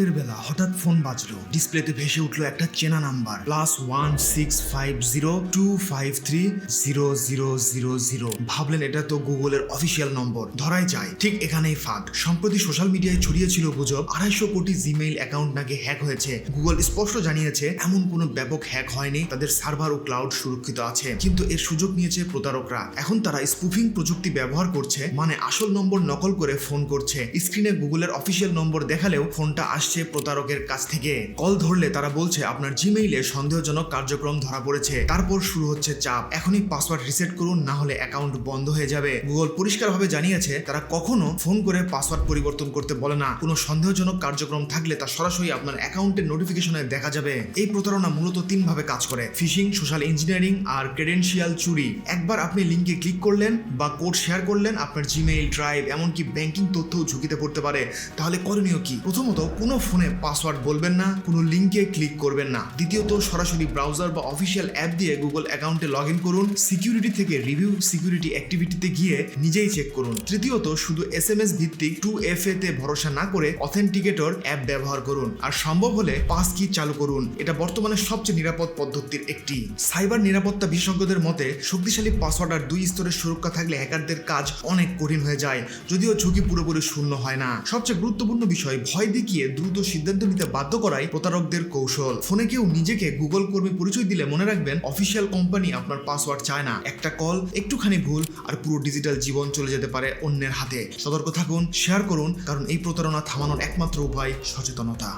রাতের বেলা হঠাৎ ফোন বাজলো। ডিসপ্লেতে ভেসে উঠল একটা চেনা number. Plus one six five zero two five three zero zero zero zero ভাবলেন এটা তো গুগলের অফিসিয়াল নম্বর। ধরাই যায়। ঠিক এখানেই ফাঁক। সম্প্রতি সোশ্যাল মিডিয়ায় ছড়িয়েছিল গুজব। আড়াইশো কোটি জিমেইল অ্যাকাউন্ট নাকি হ্যাক হয়েছে। গুগল স্পষ্ট জানিয়েছে, এমন কোনো ব্যাপক হ্যাক হয়নি। তাদের সার্ভার ও ক্লাউড সুরক্ষিত আছে। কিন্তু এর সুযোগ নিয়েছে প্রতারকরা। এখন তারা স্পুফিং প্রযুক্তি ব্যবহার করছে মানে আসল নম্বর নকল করে ফোন করছে। স্ক্রিনে গুগলের অফিসিয়াল নম্বর দেখালেও ফোনটা আসছে প্রতারকের কাছ থেকে। কল ধরলে তারা বলছে, আপনার জিমেইলে সন্দেহজনক কার্যক্রম ধরা পড়েছে। তারপর শুরু হচ্ছে চাপ। এখনই পাসওয়ার্ড রিসেট করুন, না হলে অ্যাকাউন্ট বন্ধ হয়ে যাবে। গুগল পরিষ্কারভাবে জানিয়েছে, তারা কখনো ফোন করে পাসওয়ার্ড পরিবর্তন করতে বলে না। কোনো সন্দেহজনক কার্যক্রম থাকলে তা সরাসরি আপনার অ্যাকাউন্টের নোটিফিকেশনে দেখা যাবে। এই প্রতারণা মূলত তিনভাবে কাজ করে। ফিশিং, সোশ্যাল ইঞ্জিনিয়ারিং আর ক্রেডেন্সিয়াল চুরি। একবার আপনি লিঙ্কে ক্লিক করলেন বা কোড শেয়ার করলেন, আপনার জিমেইল ড্রাইভ এমনকি ব্যাংকিং তথ্যও ঝুঁকিতে পড়তে পারে। তাহলে করণীয় কি? প্রথমত, কোনো ফোনে পাসওয়ার্ড বলবেন না, কোনো লিঙ্কে ক্লিক করবেন না। দ্বিতীয়ত, সরাসরি ব্রাউজার বা অফিসিয়াল অ্যাপ দিয়ে গুগল অ্যাকাউন্টে লগ ইন করুন। সিকিউরিটি থেকে রিভিউ সিকিউরিটি অ্যাক্টিভিটিতে গিয়ে নিজেই চেক করুন। তৃতীয়ত, শুধু এস এম এস ভিত্তিক টু এফ এ তে ভরসা না করে অথেন্টিকেটর অ্যাপ ব্যবহার করুন। আর সম্ভব হলে পাস কি চালু করুন। এটা বর্তমানে সবচেয়ে নিরাপদ পদ্ধতির একটি। সাইবার নিরাপত্তা বিশেষজ্ঞদের মতে, শক্তিশালী পাসওয়ার্ড আর দুই স্তরের সুরক্ষা থাকলে হ্যাকারদের কাজ অনেক কঠিন হয়ে যায়, যদিও ঝুঁকি পুরোপুরি শূন্য হয় না। সবচেয়ে গুরুত্বপূর্ণ বিষয়, ভয় দেখিয়ে দ্রুত সিদ্ধান্ত নিতে বাধ্য করাই প্রতারকদের কৌশল। ফোনে কেউ নিজেকে গুগল কর্মী পরিচয় দিলে মনে রাখবেন, অফিসিয়াল কোম্পানি আপনার পাসওয়ার্ড চায় না। একটা কল, একটুখানি ভুল, আর পুরো ডিজিটাল জীবন চলে যেতে পারে অন্যের হাতে। সতর্ক থাকুন, শেয়ার করুন, কারণ এই প্রতারণা থামানোর একমাত্র উপায় সচেতনতা।